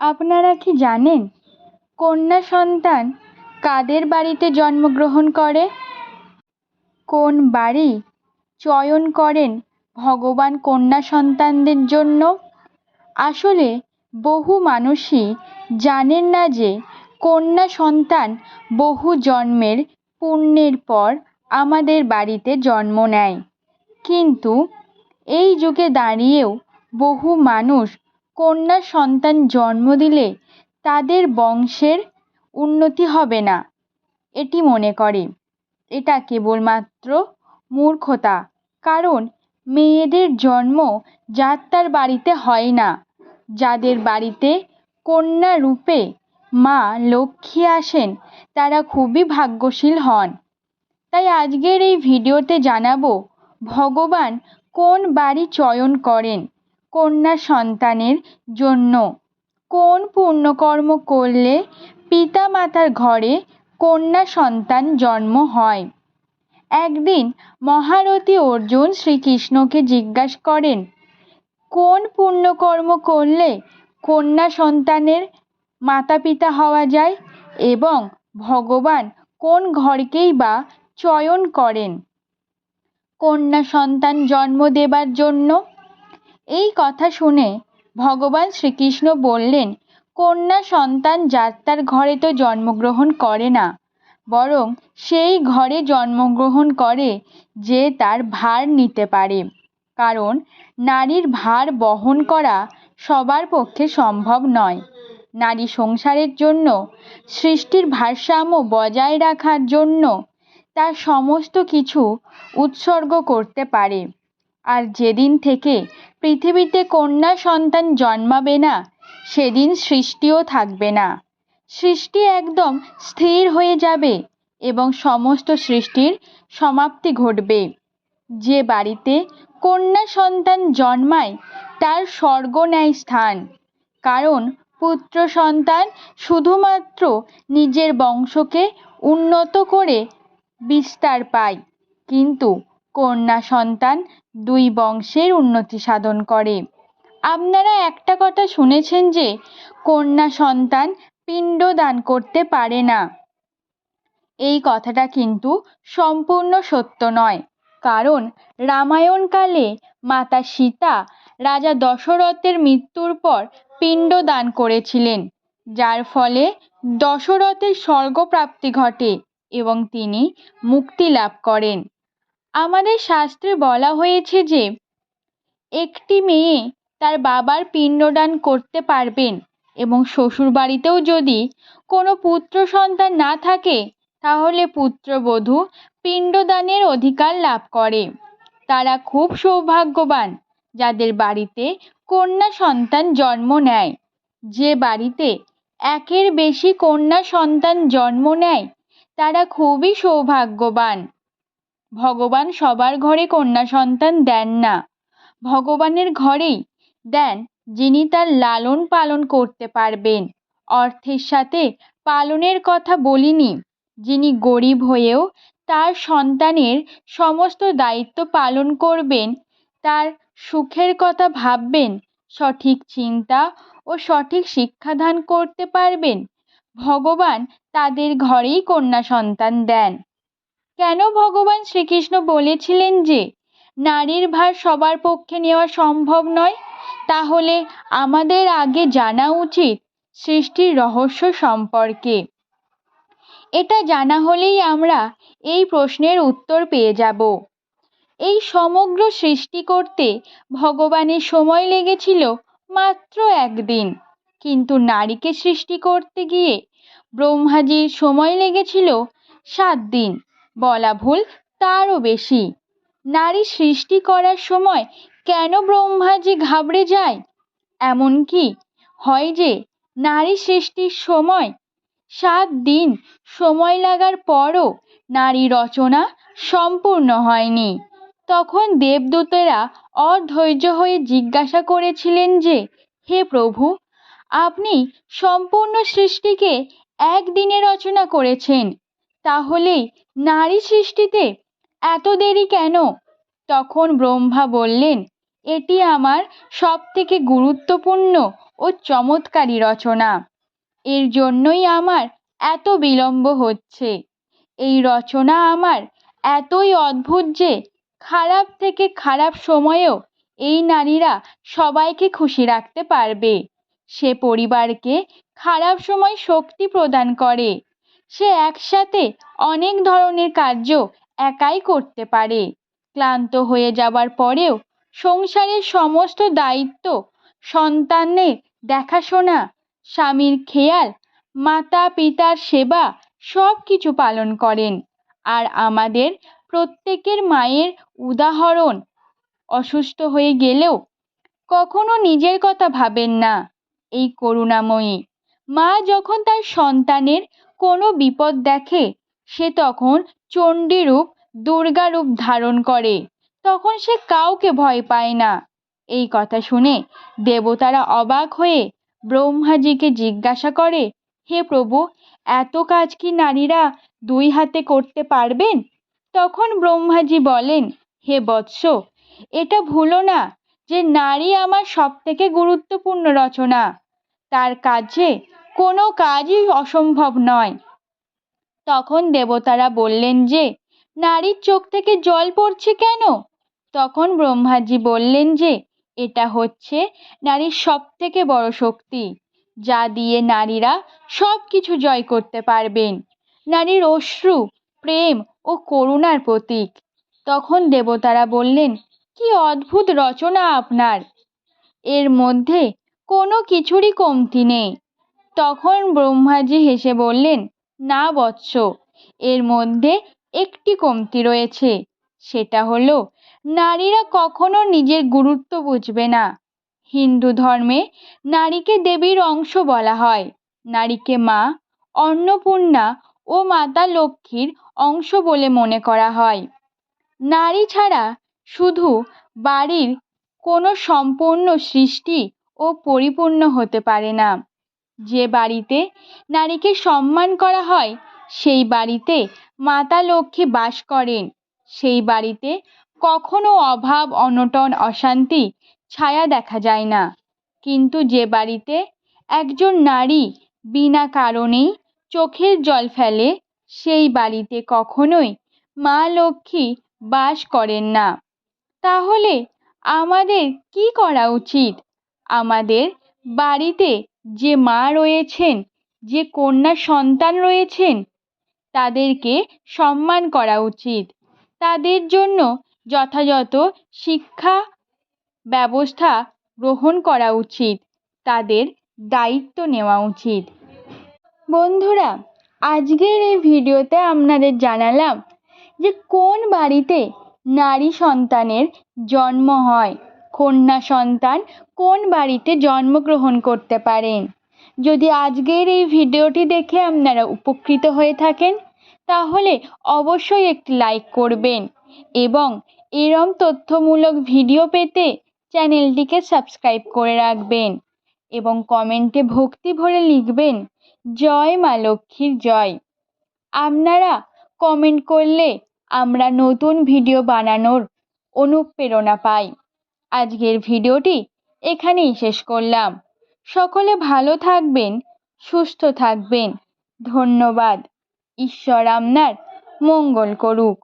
আপনারা কি জানেন কন্যা সন্তান কাদের বাড়িতে জন্মগ্রহণ করে? কোন বাড়ি চয়ন করেন ভগবান কন্যা সন্তানদের জন্য? আসলে বহু মানুষই জানেন না যে কন্যা সন্তান বহু জন্মের পুণ্যের পর আমাদের বাড়িতে জন্ম নেয়। কিন্তু এই যুগে দাঁড়িয়েও বহু মানুষ কন্যা সন্তান জন্ম দিলে তাদের বংশের উন্নতি হবে না। এটি মনে করে। এটা কেবলমাত্র মূর্খতা, কারণ মেয়েদের জন্ম যার বাড়িতে হয় না। যাদের বাড়িতে কন্যা রূপে মা লক্ষ্মী আসেন, তারা খুবই ভাগ্যশীল হন। তাই আজকের এই ভিডিওতে জানাব, ভগবান কোন বাড়ি চয়ন করেন? কন্যা সন্তানের জন্য। কোন পুণ্যকর্ম করলে পিতা মাতার ঘরে কন্যা সন্তান জন্ম হয়? একদিন মহারথী অর্জুন শ্রীকৃষ্ণকে জিজ্ঞাসা করেন, কোন পুণ্যকর্ম করলে কন্যা সন্তানের মাতা পিতা হওয়া যায় এবং ভগবান কোন ঘরকেই বা চয়ন করেন? কন্যা সন্তান জন্ম দেবার জন্য এই কথা শুনে ভগবান শ্রীকৃষ্ণ বললেন, কন্যা সন্তান যাত্রার ঘরে তো জন্মগ্রহণ করে না, বরং সেই ঘরে জন্মগ্রহণ করে যে তার ভার নিতে পারে। কারণ নারীর ভার বহন করা সবার পক্ষে সম্ভব নয়। নারী সংসারের জন্য, সৃষ্টির ভারসাম্য বজায় রাখার জন্য তার সমস্ত কিছু উৎসর্গ করতে পারে। আর যেদিন থেকে পৃথিবীতে কন্যা সন্তান জন্মাবে না, সেদিন সৃষ্টিও থাকবে না। সৃষ্টি একদম স্থির হয়ে যাবে এবং সমস্ত সৃষ্টির সমাপ্তি ঘটবে। যে বাড়িতে কন্যা সন্তান জন্মায়, তার স্বর্গ নেয় স্থান। কারণ পুত্র সন্তান শুধুমাত্র নিজের বংশকে উন্নত করে বিস্তার পায়। কিন্তু কন্যা সন্তান দুই বংশের উন্নতি সাধন করে। আপনারা একটা কথা শুনেছেন যে, কন্যা সন্তান পিণ্ড দান করতে পারে না। এই কথাটা কিন্তু সম্পূর্ণ সত্য নয়। কারণ রামায়ণকালে মাতা সীতা রাজা দশরথের মৃত্যুর পর পিণ্ড দান করেছিলেন, যার ফলে দশরথের স্বর্গপ্রাপ্তি ঘটে এবং তিনি মুক্তি লাভ করেন। আমাদের শাস্ত্রে বলা হয়েছে যে, একটি মেয়ে তার বাবার পিণ্ডদান করতে পারবেন এবং শ্বশুরবাড়িতেও যদি কোনো পুত্র সন্তান না থাকে, তাহলে পুত্রবধূ পিণ্ডদানের অধিকার লাভ করে। তারা খুব সৌভাগ্যবান যাদের বাড়িতে কন্যা সন্তান জন্ম নেয়। যে বাড়িতে একের বেশি কন্যা সন্তান জন্ম নেয়, তারা খুবই সৌভাগ্যবান। ভগবান সবার ঘরে কন্যা সন্তান দেন না। ভগবানের ঘরেই দেন যিনি তার লালন পালন করতে পারবেন। অর্থের সাথে পালনের কথা বলিনি, যিনি গরিব হয়েও তার সন্তানের সমস্ত দায়িত্ব পালন করবেন, তার সুখের কথা ভাববেন, সঠিক চিন্তা ও সঠিক শিক্ষাদান করতে পারবেন। ভগবান তাদের ঘরেই কন্যা সন্তান দেন। কেন ভগবান শ্রীকৃষ্ণ বলেছিলেন যে, নারীর ভার সবার পক্ষে নেওয়া সম্ভব নয়? তাহলে আমাদের আগে জানা উচিত সৃষ্টির রহস্য সম্পর্কে। এটা জানা হলেই আমরা এই প্রশ্নের উত্তর পেয়ে যাব। এই সমগ্র সৃষ্টি করতে ভগবানের সময় লেগেছিল মাত্র একদিন। কিন্তু নারীকে সৃষ্টি করতে গিয়ে ব্রহ্মাজির সময় লেগেছিল সাত দিন। বলা ভুল তারও বেশি। নারী সৃষ্টি করার সময় কেন ব্রহ্মাজি ঘাবড়ে যায়? এমনকি হয় যে নারী সৃষ্টির সময় সাত দিন সময় লাগার পরও নারী রচনা সম্পূর্ণ হয়নি। তখন দেবদূতেরা অধৈর্য হয়ে জিজ্ঞাসা করেছিলেন যে, হে প্রভু, আপনি সম্পূর্ণ সৃষ্টিকে একদিনে রচনা করেছেন তাহলে নারী সৃষ্টিতে এত দেরি কেন? তখন ব্রহ্মা বললেন, এটি আমার সব থেকে গুরুত্বপূর্ণ ও চমৎকারী রচনা। এর জন্যই আমার এত বিলম্ব হচ্ছে। এই রচনা আমার এতই অদ্ভুত যে খারাপ থেকে খারাপ সময়েও এই নারীরা সবাইকে খুশি রাখতে পারবে। সে পরিবারকে খারাপ সময় শক্তি প্রদান করে। সে একসাথে অনেক ধরনের কার্য একাই করতে পারে। ক্লান্ত হয়ে যাবার পরেও সংসারের সমস্ত দায়িত্ব, সন্তানের দেখাশোনা, স্বামীর খেয়াল মাতা পিতার সেবা সব কিছু পালন করেন। আর আমাদের প্রত্যেকের মায়ের উদাহরণ, অসুস্থ হয়ে গেলেও কখনো নিজের কথা ভাবেন না। এই করুণাময়ী মা যখন তার সন্তানের কোনো বিপদ দেখে, সে তখন চণ্ডীরূপ দুর্গা রূপ ধারণ করে। তখন সে কাউকে ভয় পায় না। এই কথা শুনে দেবতারা অবাক হয়ে ব্রহ্মাজিকে জিজ্ঞাসা করে, হে প্রভু, এত কাজ কি নারীরা দুই হাতে করতে পারবেন? তখন ব্রহ্মাজি বলেন, হে বৎস, এটা ভুলো না যে নারী আমার সব থেকে গুরুত্বপূর্ণ রচনা। তার কাজে কোনো কাজই অসম্ভব নয়। তখন দেবতারা বললেন যে, নারীর চোখ থেকে জল পড়ছে কেন? তখন ব্রহ্মাজি বললেন যে, এটা হচ্ছে নারীর সব থেকে বড় শক্তি, যা দিয়ে নারীরা সব কিছু জয় করতে পারবেন। নারীর অশ্রু, প্রেম ও করুণার প্রতীক। তখন দেবতারা বললেন, কি অদ্ভুত রচনা আপনার। এর মধ্যে কোনো কিছুরই কমতি নেই। তখন ব্রহ্মাজি হেসে বললেন, না বৎস, এর মধ্যে একটি কমতি রয়েছে। সেটা হলো, নারীরা কখনো নিজের গুরুত্ব বুঝবে না। হিন্দু ধর্মে নারীকে দেবীর অংশ বলা হয়। নারীকে মা, অন্নপূর্ণা ও মাতা লক্ষ্মীর অংশ বলে মনে করা হয়। নারী ছাড়া শুধু বাড়ির কোনো সম্পূর্ণ সৃষ্টি ও পরিপূর্ণ হতে পারে না। যে বাড়িতে নারীকে সম্মান করা হয়, সেই বাড়িতে মাতা লক্ষ্মী বাস করেন। সেই বাড়িতে কখনো অভাব, অনটন, অশান্তি, ছায়া দেখা যায় না। কিন্তু যে বাড়িতে একজন নারী বিনা কারণেই চোখের জল ফেলে, সেই বাড়িতে কখনোই মা লক্ষ্মী বাস করেন না। তাহলে আমাদের কি করা উচিত? আমাদের বাড়িতে যে মা রয়েছেন, যে কন্যা সন্তান রয়েছেন, তাদেরকে সম্মান করা উচিত। তাদের জন্য যথাযথ শিক্ষা ব্যবস্থা গ্রহণ করা উচিত। তাদের দায়িত্ব নেওয়া উচিত। বন্ধুরা, আজকের এই ভিডিওতে আপনাদের জানালাম যে কোন বাড়িতে নারী সন্তানের জন্ম হয়? কন্যা সন্তান কোন বাড়িতে জন্মগ্রহণ করতে পারেন যদি আজকের এই ভিডিওটি দেখে আপনারা উপকৃত হয়ে থাকেন, তাহলে অবশ্যই একটি লাইক করবেন এবং এরম তথ্যমূলক ভিডিও পেতে চ্যানেলটিকে সাবস্ক্রাইব করে রাখবেন এবং কমেন্টে ভক্তি ভরে লিখবেন, জয় মা লক্ষ্মীর জয় আপনারা কমেন্ট করলে আমরা নতুন ভিডিও বানানোর অনুপ্রেরণা পাই। আজকের ভিডিওটি এখানেই শেষ করলাম। সকলে ভালো থাকবেন, সুস্থ থাকবেন। ধন্যবাদ। ঈশ্বর আপনার মঙ্গল করুক।